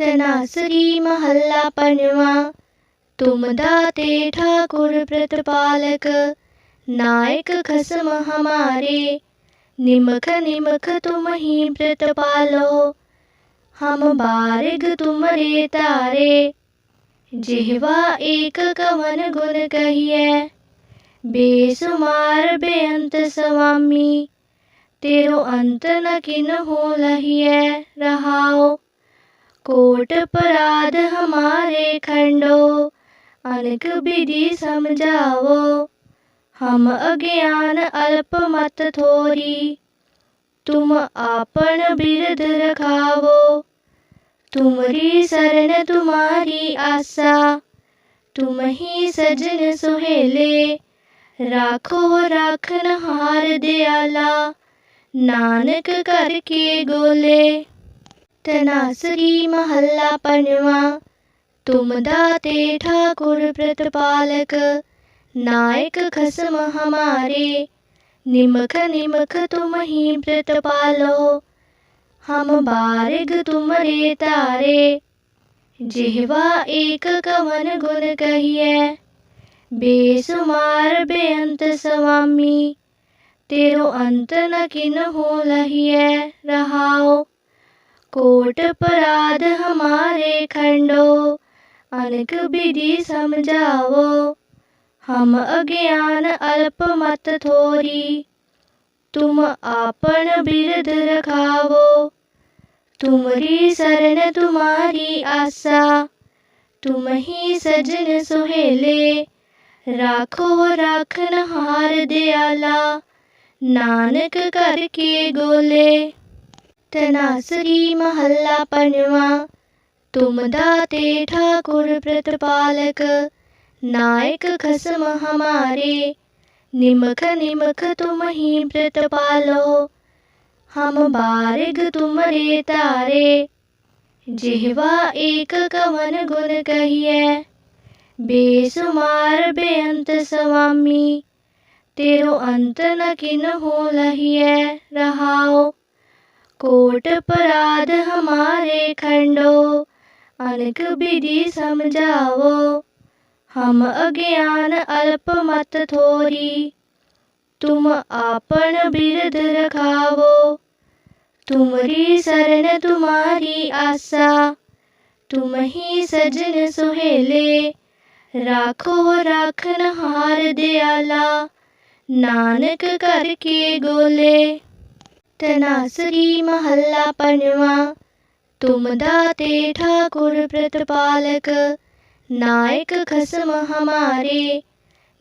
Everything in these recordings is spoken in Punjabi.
ਤਨਾਸਰੀ ਮਹੱਲਾ ਪੰਜਵਾਂ। ਤੁਮ ਦਾਤੇ ਠਾਕੁਰ ਪ੍ਰਤਪਾਲਕ, ਨਾਇਕ ਖਸਮ ਹਮਾਰੇ, ਨਿਮਖ ਨਿਮਖ ਤੁਮ ਹੀ ਪ੍ਰਤਪਾਲੋ, ਹਮ ਬਾਰਿਗ ਤੁਮਰੇ ਤਾਰੇ। ਜਿਹਵਾ ਏਕ ਕਵਨ ਗੁਣ ਕਹੀਐ ਬੇਸੁਮਾਰ ਬੇਅੰਤ ਸਵਾਮੀ, ਤੇਰੋ ਅੰਤ ਨ ਕਿਨਹੂ ਲਹੀਐ ਰਹਾਓ कोट पराध हमारे खंडो अनक विधि समझावो हम अज्ञान अल्प मत थोरी तुम आपन बिरध रखावो तुमरी शरण तुम्हारी आशा तुम ही सजन सुहेले राखो राखन हार दयाला नानक करके गोले ਤਨਾਸਰੀ ਮਹੱਲਾ ਪੰਜਵਾਂ। ਤੁਮ ਦਾਤੇ ਠਾਕੁਰ ਪ੍ਰਤਪਾਲਕ, ਨਾਇਕ ਖਸਮ ਹਮਾਰੇ। ਨਿਮਖ ਨਿਮਖ ਤੁਮ ਹੀ ਪ੍ਰਤਪਾਲੋ, ਹਮ ਬਾਰਿਗ ਤੁਮਰੇ ਤਾਰੇ। ਜਿਹਵਾ ਏਕ ਕਵਨ ਗੁਣ ਕਹੀਐ ਬੇਸੁਮਾਰ ਬੇਅੰਤ ਸਵਾਮੀ। ਤੇਰੋ ਅੰਤ ਨ ਕਿਨਹੂ ਲਹੀਐ ਰਹਾਓ कोट पराध हमारे खंडो अनक विधि समझावो हम अज्ञान अल्प मत थोरी तुम आपन बिरध रखावो तुमरी शरण तुम्हारी आशा तुम ही सजन सुहेले राखो राखन हार दयाला नानक करके गोले ਤਨਾਸਰੀ ਮਹੱਲਾ ਪੰਜਵਾਂ। ਤੁਮ ਦਾਤੇ ਠਾਕੁਰ ਪ੍ਰਤਪਾਲਕ, ਨਾਇਕ ਖਸਮ ਹਮਾਰੇ। ਨਿਮਖ ਨਿਮਖ ਤੁਮ ਹੀ ਪ੍ਰਤਪਾਲੋ, ਹਮ ਬਾਰਿਗ ਤੁਮਰੇ ਤਾਰੇ ਜਿਹਵਾ ਏਕ ਕਵਨ ਗੁਣ ਕਹੀਐ ਬੇਸੁਮਾਰ ਬੇਅੰਤ ਸਵਾਮੀ। ਤੇਰੋ ਅੰਤ ਨ ਕਿਨਹੂ ਲਹੀਐ ਰਹਾਓ कोट पराध हमारे खंडो अनक विधि समझावो हम अज्ञान अल्प मत थोरी तुम आपन बिरध रखावो तुमरी शरण तुम्हारी आशा तुम ही सजन सुहेले राखो राखन हार दयाला नानक करके गोले ਤਨਾਸਰੀ ਮਹੱਲਾ ਪੰਜਵਾਂ। ਤੁਮ ਦਾਤੇ ਠਾਕੁਰ ਪ੍ਰਤਪਾਲਕ, ਨਾਇਕ ਖਸਮ ਹਮਾਰੇ।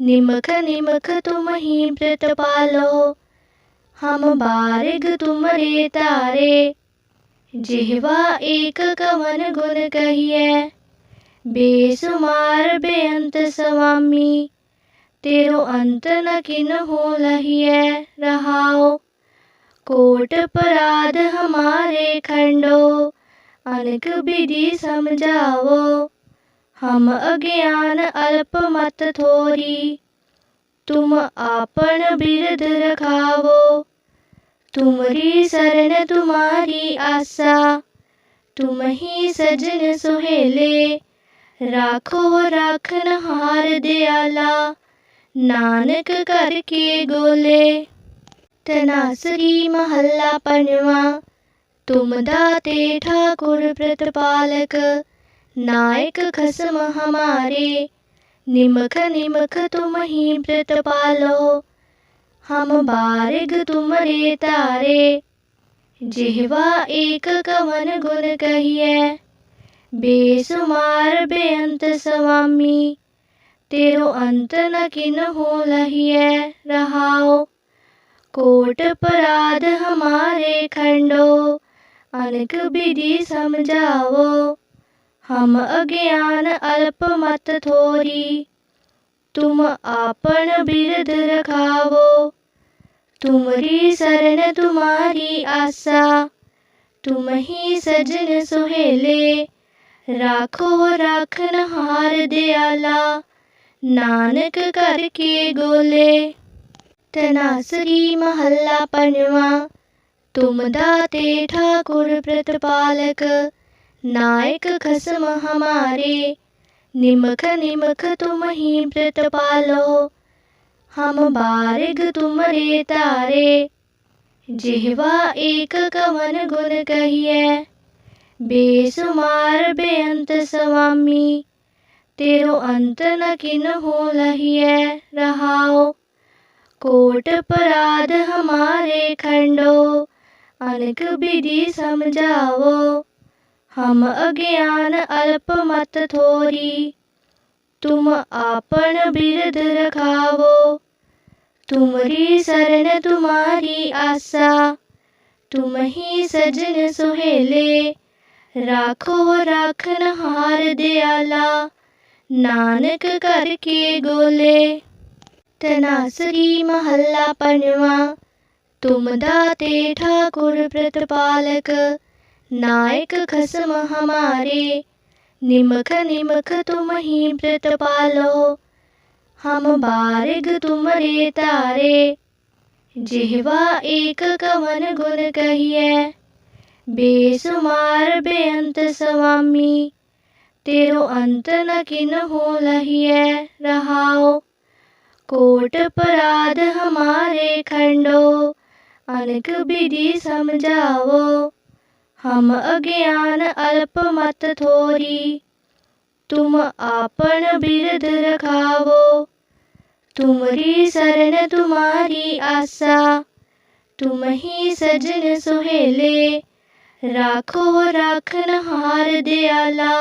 ਨਿਮਖ ਨਿਮਖ ਤੁਮ ਹੀ ਪ੍ਰਤਪਾਲੋ, ਹਮ ਬਾਰਿਗ ਤੁਮਰੇ ਤਾਰੇ। ਜਿਹਵਾ ਏਕ ਕਵਨ ਗੁਣ ਕਹੀਐ ਬੇਸੁਮਾਰ ਬੇਅੰਤ ਸਵਾਮੀ। ਤੇਰੋ ਅੰਤ ਨ ਕਿਨਹੂ ਲਹੀਐ ਰਹਾਓ कोट पराध हमारे खंडो अनक विधि समझावो हम अज्ञान अल्प मत थोरी तुम आपन बिरध रखावो तुमरी शरण तुम्हारी आशा तुम ही सजन सुहेले राखो राखन हार दयाला नानक करके गोले ਤਨਾਸਰੀ ਮਹੱਲਾ ਪੰਜਵਾਂ। ਤੁਮ ਦਾਤੇ ਠਾਕੁਰ ਪ੍ਰਤਪਾਲਕ, ਨਾਇਕ ਖਸਮ ਹਮਾਰੇ, ਨਿਮਖ ਨਿਮਖ ਤੁਮ ਹੀ ਪ੍ਰਤਪਾਲੋ, ਹਮ ਬਾਰਿਗ ਤੁਮਰੇ ਤਾਰੇ। ਜਿਹਵਾ ਏਕ ਕਵਨ ਗੁਣ ਕਹੀਐ ਬੇਸੁਮਾਰ ਬੇਅੰਤ ਸਵਾਮੀ, ਤੇਰੋ ਅੰਤ ਨ ਕਿਨਹੂ ਲਹੀਐ ਰਹਾਓ कोट पराध हमारे खंडो अनक विधि समझावो हम अज्ञान अल्प मत थोरी तुम आपन बिरध रखावो तुमरी शरण तुम्हारी आशा तुम ही सजन सुहेले राखो राखन हार दयाला नानक करके गोले ਤਨਾਸਰੀ ਮਹੱਲਾ ਪੰਜਵਾਂ। ਤੁਮ ਦਾਤੇ ਠਾਕੁਰ ਪ੍ਰਤਪਾਲਕ, ਨਾਇਕ ਖਸਮ ਹਮਾਰੇ। ਨਿਮਖ ਨਿਮਖ ਤੁਮ ਹੀ ਪ੍ਰਤਪਾਲੋ, ਹਮ ਬਾਰਿਗ ਤੁਮਰੇ ਤਾਰੇ। ਜਿਹਵਾ ਏਕ ਕਵਨ ਗੁਣ ਕਹੀਐ ਬੇਸੁਮਾਰ ਬੇਅੰਤ ਸਵਾਮੀ। ਤੇਰੋ ਅੰਤ ਨ ਕਿਨ ਹੋ ਲਹੀਐ ਰਹਾਓ कोट पराध हमारे खंडो अनक विधि समझाओ हम अज्ञान अल्प मत थोरी तुम आपन बिरद रखावो तुमरी शरण तुम्हारी आशा तुम ही सजन सुहेले राखो राखन हार दयाला ਨਾਨਕ ਕਰ ਕੇ ਗੋਲੇ ਤਨਾਸਰੀ ਮਹੱਲਾ ਪੰਜਵਾਂ। ਤੁਮ ਦਾਤੇ ਠਾਕੁਰ ਪ੍ਰਤਪਾਲਕ, ਨਾਇਕ ਖਸਮ ਹਮਾਰੇ। ਨਿਮਖ ਨਿਮਖ ਤੁਮ ਹੀ ਪ੍ਰਤਪਾਲੋ, ਹਮ ਬਾਰਗ ਤੁਮਰੇ ਤਾਰੇ। ਜਿਹਵਾ ਏਕ ਕਵਨ ਗੁਣ ਕਹੀਐ ਬੇਸੁਮਾਰ ਬੇਅੰਤ ਸਵਾਮੀ। ਤੇਰੋ ਅੰਤ ਨ ਕਿਨ ਹੋ ਲਹੀਐ ਰਹਾਓ कोट पराध हमारे खंडो अनक विधि समझाओ हम अज्ञान अल्प मत थोरी तुम आपन बिरद रखावो तुमरी शरण तुम्हारी आशा तुम ही सजन सुहेले राखो राखन हार दयाला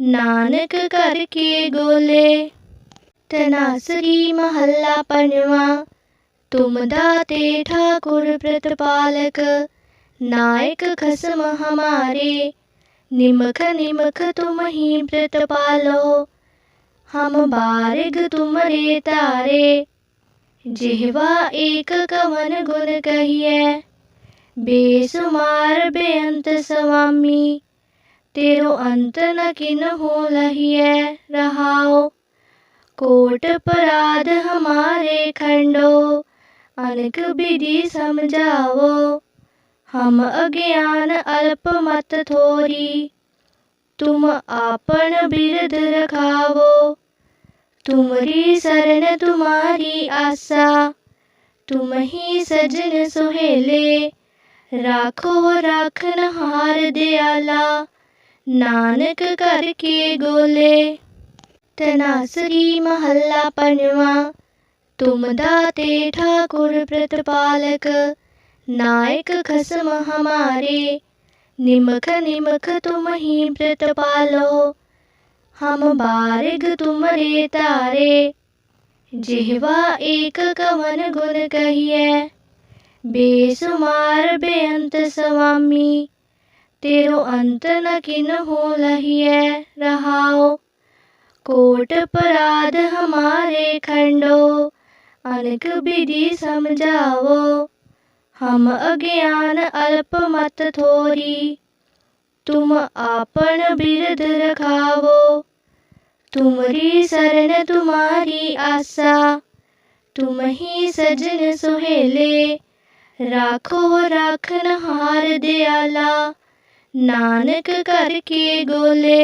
ਨਾਨਕ ਕਰ ਕੇ ਗੋਲੇ ਤਨਾਸਰੀ ਮਹੱਲਾ ਪੰਜਵਾਂ। ਤੁਮ ਦਾਤੇ ਠਾਕੁਰ ਪ੍ਰਤਪਾਲਕ, ਨਾਇਕ ਖਸਮ ਹਮਾਰੇ। ਨਿਮਖ ਨਿਮਖ ਤੁਮ ਹੀ ਪ੍ਰਤਪਾਲੋ, ਹਮ ਬਾਰਿਗ ਤੁਮਰੇ ਤਾਰੇ। ਜਿਹਵਾ ਏਕ ਕਵਨ ਗੁਣ ਕਹੀਐ ਬੇਸੁਮਾਰ ਬੇਅੰਤ ਸਵਾਮੀ। ਤੇਰੋ ਅੰਤ ਨ ਕਿਨ ਹੋ ਲਹੀਐ ਰਹਾਓ कोट अपराध हमारे खंडो अनक विधि समझाओ हम अज्ञान अल्प मत थोरी तुम आपन बिरद रखावो तुम्हारी शरण तुम्हारी आशा तुम ही सजन सुहेले राखो राखन हार दयाला नानक करके गोले ਤਨਾਸਰੀ ਮਹੱਲਾ ਪੰਜਵਾਂ। ਤੁਮ ਦਾਤੇ ਠਾਕੁਰ ਪ੍ਰਤਪਾਲਕ, ਨਾਇਕ ਖਸਮ ਹਮਾਰੇ, ਨਿਮਖ ਨਿਮਖ ਤੁਮ ਹੀ ਪ੍ਰਤਪਾਲੋ, ਹਮ ਬਾਰਿਗ ਤੁਮਰੇ ਤਾਰੇ। ਜਿਹਵਾ ਏਕ ਕਵਨ ਗੁਣ ਕਹੀਐ ਬੇਸੁਮਾਰ ਬੇਅੰਤ ਸਵਾਮੀ, ਤੇਰੋ ਅੰਤ ਨ ਕਿਨ ਹੋ ਲਹੀਐ ਰਹਾਓ कोट पराध हमारे खंडो अनक विधि समझावो हम अज्ञान अल्प मत थोरी तुम आपन बिरद रखावो तुम्हारी शरण तुम्हारी आशा तुम ही सजन सुहेले राखो राखन हार दयाला नानक करके गोले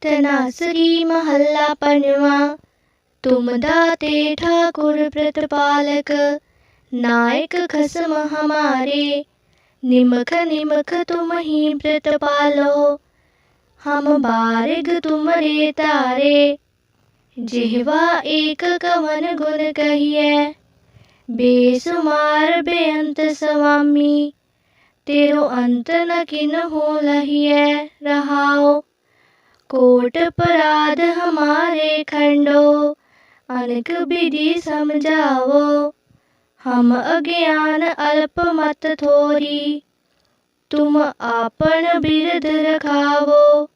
ਤਨਾਸਰੀ ਮਹੱਲਾ ਪੰਜਵਾਂ। ਤੁਮ ਦਾਤੇ ਠਾਕੁਰ ਪ੍ਰਤਪਾਲਕ, ਨਾਇਕ ਖਸਮ ਹਮਾਰੇ। ਨਿਮਖ ਨਿਮਖ ਤੁਮ ਹੀ ਪ੍ਰਤਪਾਲੋ, ਹਮ ਬਾਰਿਗ ਤੁਮਰੇ ਤਾਰੇ। ਜਿਹਵਾ ਏਕ ਕਵਨ ਗੁਣ ਕਹੀਐ ਬੇਸੁਮਾਰ ਬੇਅੰਤ ਸਵਾਮੀ। ਤੇਰੋ ਅੰਤ ਨ ਕਿਨ ਹੋ ਲਹੀਐ ਰਹਾਓ कोट अपराध हमारे खंडो अनक विधि समझाओ हम अज्ञान अल्प मत थोरी तुम आपन बिरद रखावो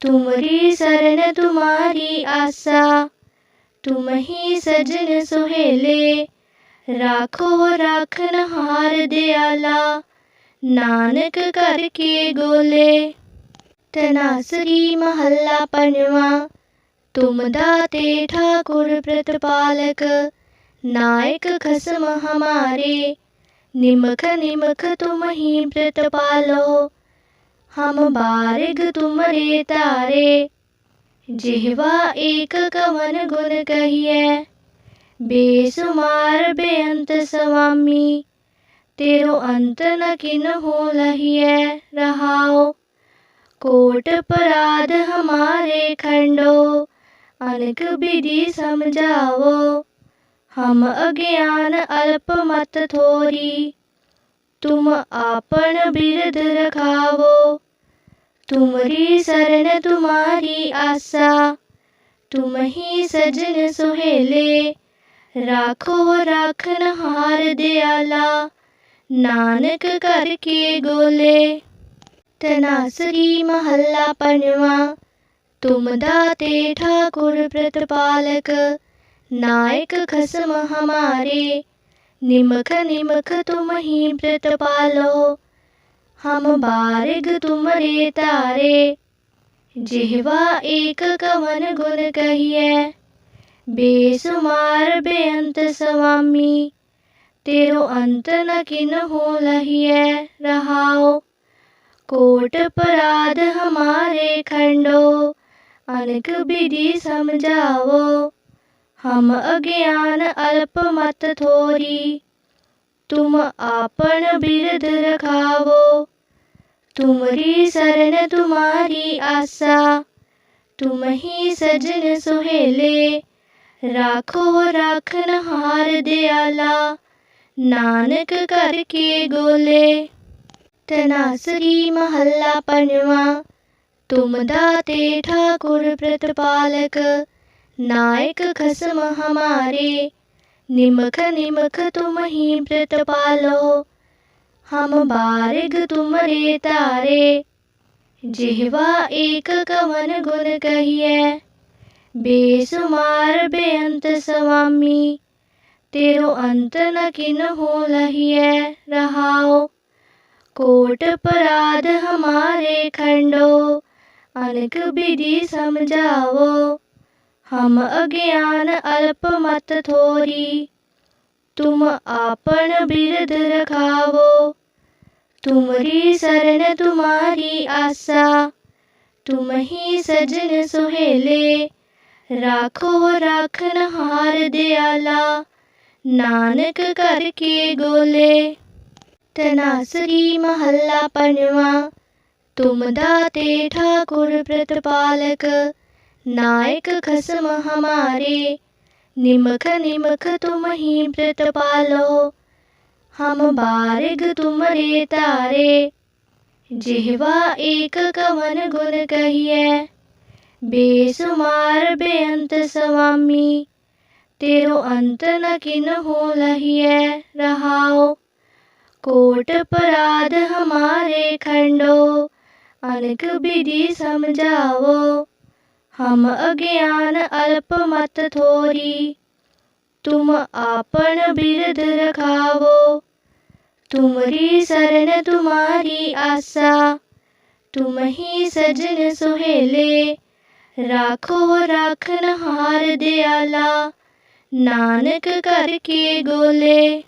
तुम्हारी शरण तुम्हारी आशा तुम ही सजन सुहेले राखो राखन हार दयाला नानक करके गोले ਤਨਾਸਰੀ ਮਹੱਲਾ ਪੰਜਵਾਂ। ਤੁਮ ਦਾਤੇ ਠਾਕੁਰ ਪ੍ਰਤਪਾਲਕ, ਨਾਇਕ ਖਸਮ ਹਮਾਰੇ। ਨਿਮਖ ਨਿਮਖ ਤੁਮ ਹੀ ਪ੍ਰਤਪਾਲੋ, ਹਮ ਬਾਰਗ ਤੁਮਰੇ ਤਾਰੇ ਜਿਹਵਾ ਏਕ ਕਵਨ ਗੁਣ ਕਹੀਐ ਬੇਸੁਮਾਰ ਬੇਅੰਤ ਸਵਾਮੀ। ਤੇਰੋ ਅੰਤ ਨ ਕਿਨ ਹੋ ਲਹੀਐ ਰਹਾਓ कोट अपराध हमारे खंडो अनक विधि समझाओ हम अज्ञान अल्प मत थोरी तुम आपन बिरध रखावो तुम्हारी शरण तुम्हारी आशा तुम ही सजन सुहेले राखो राखन हार दयाला नानक करके गोले ਤਨਾਸਰੀ ਮਹੱਲਾ ਪੰਜਵਾਂ। ਤੁਮ ਦਾਤੇ ਠਾਕੁਰ ਪ੍ਰਤਪਾਲਕ, ਨਾਇਕ ਖਸਮ ਹਮਾਰੇ। ਨਿਮਖ ਨਿਮਖ ਤੁਮ ਹੀ ਪ੍ਰਤਪਾਲੋ, ਹਮ ਬਾਰਗ ਤੁਮਰੇ ਤਾਰੇ। ਜਿਹਵਾ ਏਕ ਕਵਨ ਗੁਣ ਕਹੀਐ ਬੇਸੁਮਾਰ ਬੇਅੰਤ ਸਵਾਮੀ। ਤੇਰੋ ਅੰਤ ਨ ਕਿਨ ਹੋ ਲਹੀਐ ਰਹਾਓ कोट अपराध हमारे खंडो अनक विधि समझाओ हम अज्ञान अल्प मत थोरी तुम आपन बिरद रखावो तुम्हारी शरण तुम्हारी आशा तुम ही सजन सुहेले राखो राखन हार दयाला नानक करके गोले ਤਨਾਸਰੀ ਮਹੱਲਾ ਪੰਜਵਾਂ। ਤੁਮ ਦਾਤੇ ਠਾਕੁਰ ਪ੍ਰਤਪਾਲਕ, ਨਾਇਕ ਖਸਮ ਹਮਾਰੇ, ਨਿਮਖ ਨਿਮਖ ਤੁਮ ਹੀ ਪ੍ਰਤਪਾਲੋ, ਹਮ ਬਾਰਿਗ ਤੁਮਰੇ ਤਾਰੇ। ਜਿਹਵਾ ਏਕ ਕਵਨ ਗੁਣ ਕਹੀਐ ਬੇਸੁਮਾਰ ਬੇਅੰਤ ਸਵਾਮੀ, ਤੇਰੋ ਅੰਤ ਨ ਕਿਨ ਹੋ ਲਹੀਐ ਰਹਾਓ कोट अपराध हमारे खंडो अनक विधि समझावो हम अज्ञान अल्प मत थोरी तुम आपन बिरद रखावो तुम्हारी शरण तुम्हारी आशा तुम ही सजन सुहेले राखो राखन हार दयाला नानक करके गोले ਤਨਾਸਰੀ ਮਹੱਲਾ ਪੰਜਵਾਂ। ਤੁਮ ਦਾਤੇ ਠਾਕੁਰ ਪ੍ਰਤਪਾਲਕ, ਨਾਇਕ ਖਸਮ ਹਮਾਰੇ। ਨਿਮਖ ਨਿਮਖ ਤੁਮ ਹੀ ਪ੍ਰਤਪਾਲੋ, ਹਮ ਬਾਰਿਗ ਤੁਮਰੇ ਤਾਰੇ। ਜਿਹਵਾ ਏਕ ਕਵਨ ਗੁਣ ਕਹੀਐ ਬੇਸੁਮਾਰ ਬੇਅੰਤ ਸਵਾਮੀ। ਤੇਰੋ ਅੰਤ ਨ ਕਿਨ ਹੋ ਲਹੀਐ ਰਹਾਓ कोट पराध हमारे खंडो अनक विधि समझावो हम अज्ञान अल्प मत थोरी तुम आपन बिरद रखावो तुमरी शरण तुम्हारी आशा तुम ही सजन सुहेले राखो राखन हार दयाला ਨਾਨਕ ਕਰ ਕੇ ਗੋਲੇ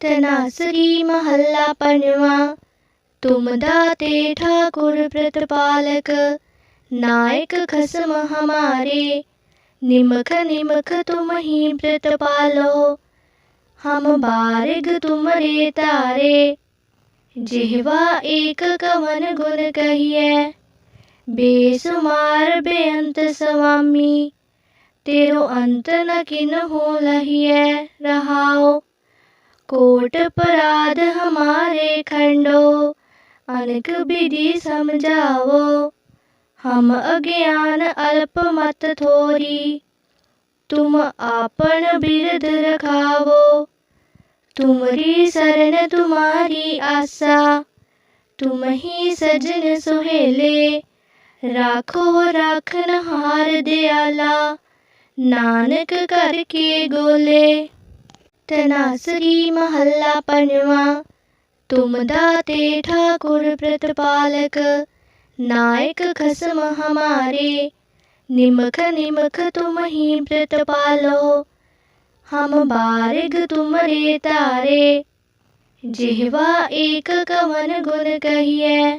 ਤਨਾਸਰੀ ਮਹੱਲਾ ਪੰਜਵਾਂ। ਤੁਮ ਦਾਤੇ ਠਾਕੁਰ ਪ੍ਰਤਪਾਲਕ, ਨਾਇਕ ਖਸਮ ਹਮਾਰੇ। ਨਿਮਖ ਨਿਮਖ ਤੁਮ ਹੀ ਪ੍ਰਤਪਾਲੋ, ਹਮ ਬਾਰਗ ਤੁਮਰੇ ਤਾਰੇ। ਜਿਹਵਾ ਏਕ ਕਵਨ ਗੁਣ ਕਹੀਐ ਬੇਸੁਮਾਰ ਬੇਅੰਤ ਸਵਾਮੀ। ਤੇਰੋ ਅੰਤ ਨ ਕਿਨ ਹੋ ਲਹੀਐ ਰਹਾਓ कोट अपराध हमारे खंडो अनक विधि समझाओ हम अज्ञान अल्प मत थोरी तुम आपन बिरद रखावो तुम्हारी शरण तुम्हारी आशा तुम ही सजन सुहेले राखो राखन हार दयाला नानक करके गोले ਤਨਾਸਰੀ ਮਹੱਲਾ ਪੰਜਵਾ। ਤੁਮ ਦਾਤੇ ਠਾਕੁਰ ਪ੍ਰਤਪਾਲਕ, ਨਾਇਕ ਖਸਮ ਹਮਾਰੇ। ਨਿਮਖ ਨਿਮਖ ਤੁਮ ਹੀ ਪ੍ਰਤਪਾਲੋ, ਹਮ ਬਾਰਿਗ ਤੁਮਰੇ ਤਾਰੇ। ਜਿਹਵਾ ਏਕ ਕਵਨ ਗੁਣ ਕਹੀਐ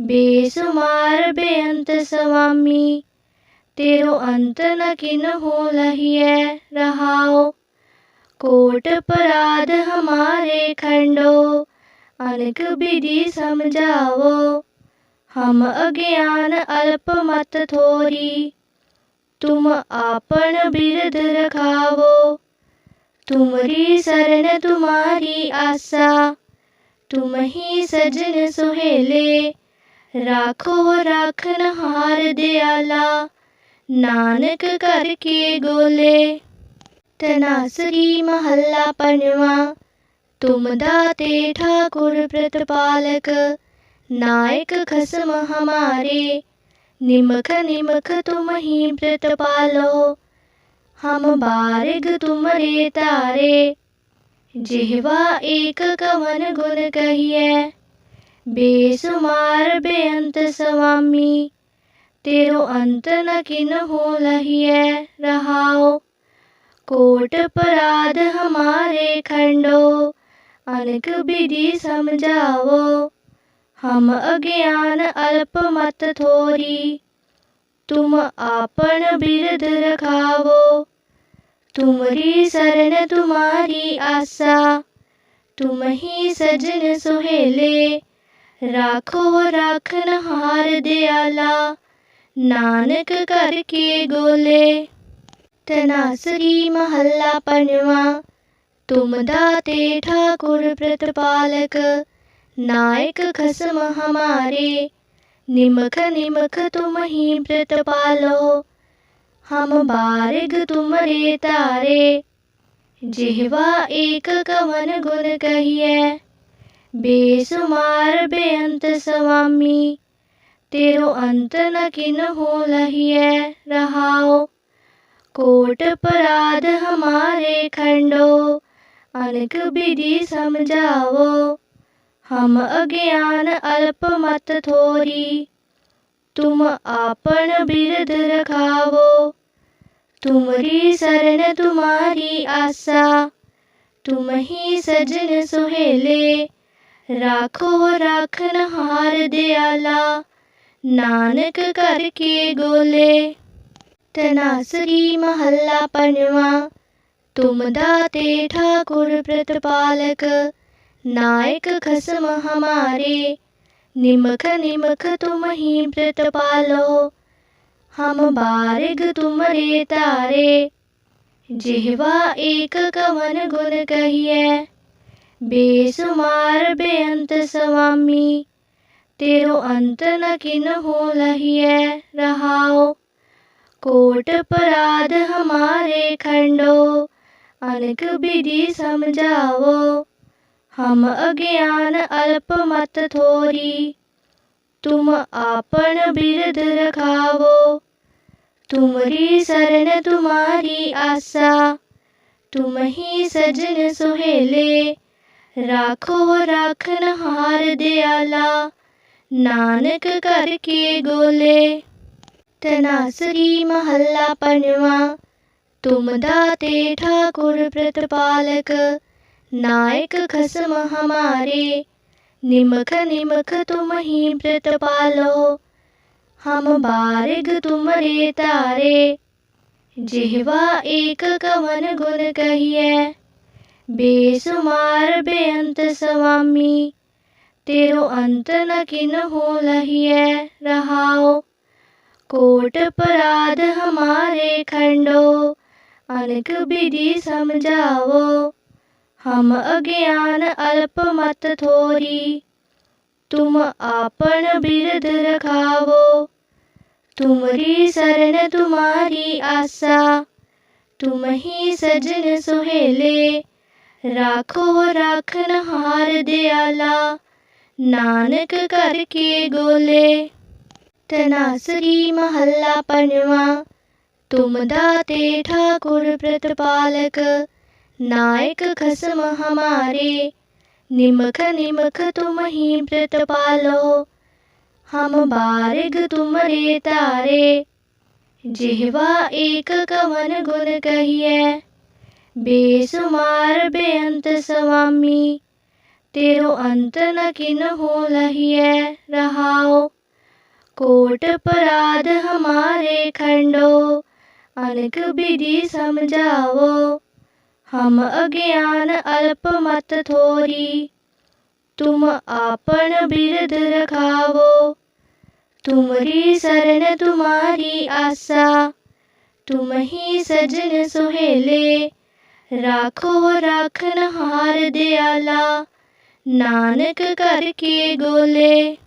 ਬੇਸੁਮਾਰ ਬੇਅੰਤ ਸਵਾਮੀ। ਤੇਰੋ ਅੰਤ ਨ ਕਿਨਹੂ ਲਹੀਐ ਰਹਾਓ ਕੋਟ ਪਰਾਧ ਹਮਾਰੇ ਖੰਡੋ, ਅਨਕ ਵਿਧि ਸਮਝਾਵੋ। ਹਮ ਅਗਿਆਨ ਅਲਪ ਮਤ ਥੋਰੀ, ਤੁਮ ਆਪਨ ਬਿਰਧ ਰਖਾਵੋ। ਤੁਮਰੀ ਸਰਨ ਤੁਮਾਰੀ ਆਸਾ ਤੁਮ ਹੀ ਸਜਨ ਸੁਹੇਲੇ, ਰਾਖੋ ਰਾਖਨ ਹਾਰ ਦਿਆਲਾ, ਨਾਨਕ ਕਰ ਕੇ ਗੋਲੇ। ਤਨਾਸਰੀ ਮਹੱਲਾ ਪੰਜਵਾ। ਤੁਮ ਦਾਤੇ ਠਾਕੁਰ ਪ੍ਰਤਪਾਲਕ, ਨਾਇਕ ਖਸਮ ਹਮਾਰੇ। ਨਿਮਖ ਨਿਮਖ ਤੁਮ ਹੀ ਪ੍ਰਤਪਾਲੋ, ਹਮ ਬਾਰਿਗ ਤੁਮਰੇ ਤਾਰੇ। ਜਿਹਵਾ ਏਕ ਕਵਨ ਗੁਣ ਕਹੀਐ ਬੇਸੁਮਾਰ ਬੇਅੰਤ ਸਵਾਮੀ। ਤੇਰੋ ਅੰਤ ਨ ਕਿਨਹੂ ਲਹੀਐ ਰਹਾਓ ਕੋਟ ਪਰਾਧ ਹਮਾਰੇ ਖੰਡੋ, ਅਨਕ ਵਿਧि ਸਮਝਾਵੋ। ਹਮ ਅਗਿਆਨ ਅਲਪ ਮਤ ਥੋਰੀ, ਤੁਮ ਆਪਨ ਬਿਰਧ ਰਖਾਵੋ। ਤੁਮਰੀ ਸਰਨ ਤੁਮਾਰੀ ਆਸਾ ਤੁਮ ਹੀ ਸਜਨ ਸੁਹੇਲੇ, ਰਾਖੋ ਰਾਖਨ ਹਾਰ ਦਿਆਲਾ, ਨਾਨਕ ਕਰ ਕੇ ਗੋਲੇ। ਤਨਾਸਰੀ ਮਹੱਲਾ ਪੰਜਵਾ। ਤੁਮ ਦਾਤੇ ਠਾਕੁਰ ਪ੍ਰਤਪਾਲਕ, ਨਾਇਕ ਖਸਮ ਹਮਾਰੇ, ਨਿਮਖ ਨਿਮਖ ਤੁਮ ਹੀ ਪ੍ਰਤਪਾਲੋ, ਹਮ ਬਾਰਿਗ ਤੁਮਰੇ ਤਾਰੇ। ਜਿਹਵਾ ਏਕ ਕਵਨ ਗੁਣ ਕਹੀਏ ਬੇਸੁਮਾਰ ਬੇਅੰਤ ਸਵਾਮੀ, ਤੇਰੋ ਅੰਤ ਨ ਕਿਨਹੂ ਲਹੀਐ ਰਹਾਓ ਕੋਟ ਪਰਾਧ ਹਮਾਰੇ ਖੰਡੋ ਅਨਕ ਵਿਧि ਸਮਝਾਵੋ ਹਮ ਅਗਿਆਨ ਅਲਪ ਮਤ ਥੋਰੀ ਤੁਮ ਆਪਨ ਬਿਰਧ ਰਖਾਵੋ ਤੁਮਰੀ ਸਰਨ ਤੁਮਾਰੀ ਆਸਾ ਤੁਮ ਹੀ ਸਜਨ ਸੁਹੇਲੇ ਰਾਖੋ ਰਾਖਨ ਹਾਰ ਦਿਆਲਾ ਨਾਨਕ ਕਰ ਕੇ ਗੋਲੇ ਤਨਾਸਰੀ ਮਹੱਲਾ ਪੰਜਵਾ। ਤੁਮ ਦਾਤੇ ਠਾਕੁਰ ਪ੍ਰਤਪਾਲਕ, ਨਾਇਕ ਖਸਮ ਹਮਾਰੇ। ਨਿਮਖ ਨਿਮਖ ਤੁਮ ਹੀ ਪ੍ਰਤਪਾਲੋ, ਹਮ ਬਾਰਿਗ ਤੁਮਰੇ ਤਾਰੇ। ਜਿਹਵਾ ਏਕ ਕਵਨ ਗੁਣ ਕਹੀਐ ਬੇਸੁਮਾਰ ਬੇਅੰਤ ਸਵਾਮੀ। ਤੇਰੋ ਅੰਤ ਨ ਕਿਨਹੂ ਲਹੀਐ ਰਹਾਓ ਕੋਟ ਪਰਾਧ ਹਮਾਰੇ ਖੰਡੋ ਅਨਕ ਵਿਧि ਸਮਝਾਵੋ ਹਮ ਅਗਿਆਨ ਅਲਪ ਮਤ ਥੋਰੀ ਤੁਮ ਆਪਨ ਬਿਰਧ ਰਖਾਵੋ ਤੁਮਰੀ ਸਰਨ ਤੁਮਾਰੀ ਆਸਾ ਤੁਮ ਹੀ ਸਜਨ ਸੁਹੇਲੇ ਰਾਖੋ ਰਾਖਨ ਹਾਰ ਦਿਆਲਾ ਨਾਨਕ ਕਰ ਕੇ ਗੋਲੇ ਤਨਾਸਰੀ ਮਹੱਲਾ ਪੰਜਵਾ। ਤੁਮ ਦਾਤੇ ਠਾਕੁਰ ਪ੍ਰਤਪਾਲਕ, ਨਾਇਕ ਖਸਮ ਹਮਾਰੇ। ਨਿਮਖ ਨਿਮਖ ਤੁਮ ਹੀ ਪ੍ਰਤਪਾਲੋ, ਹਮ ਬਾਰਿਗ ਤੁਮਰੇ ਤਾਰੇ। ਜਿਹਵਾ ਏਕ ਕਵਨ ਗੁਣ ਕਹੀਐ ਬੇਸੁਮਾਰ ਬੇਅੰਤ ਸਵਾਮੀ। ਤੇਰੋ ਅੰਤ ਨ ਕਿਨਹੂ ਲਹੀਐ ਰਹਾਓ ਕੋਟ ਪਰਾਧ ਹਮਾਰੇ ਖੰਡੋ, ਅਨਕ ਵਿਧि ਸਮਝਾਵੋ। ਹਮ ਅਗਿਆਨ ਅਲਪ ਮਤ ਥੋਰੀ, ਤੁਮ ਆਪਨ ਬਿਰਧ ਰਖਾਵੋ। ਤੁਮਰੀ ਸਰਨ ਤੁਮਾਰੀ ਆਸਾ ਤੁਮ ਹੀ ਸਜਨ ਸੁਹੇਲੇ, ਰਾਖੋ ਰਾਖਨ ਹਾਰ ਦਿਆਲਾ, ਨਾਨਕ ਕਰ ਕੇ ਗੋਲੇ। ਤਨਾਸਰੀ ਮਹੱਲਾ ਪੰਜਵਾਂ। ਤੁਮ ਦਾਤੇ ਠਾਕੁਰ ਪ੍ਰਤਪਾਲਕ, ਨਾਇਕ ਖਸਮ ਹਮਾਰੇ। ਨਿਮਖ ਨਿਮਖ ਤੁਮ ਹੀ ਪ੍ਰਤਪਾਲੋ, ਹਮ ਬਾਰਿਗ ਤੁਮਰੇ ਤਾਰੇ। ਜਿਹਵਾ ਏਕ ਕਵਨ ਗੁਣ ਕਹੀਐ ਬੇਸੁਮਾਰ ਬੇਅੰਤ ਸਵਾਮੀ। ਤੇਰੋ ਅੰਤ ਨ ਕਿਨ ਹੋ ਲਹੀਐ ਰਹਾਓ कोट पराध हमारे खंडो अनक विधि समझावो हम अज्ञान अल्प मत थोरी तुम आपन बिरद रखावो तुमरी शरण तुम्हारी आशा तुम ही सजन सुहेले राखो राखन हार दयाला नानक करके गोले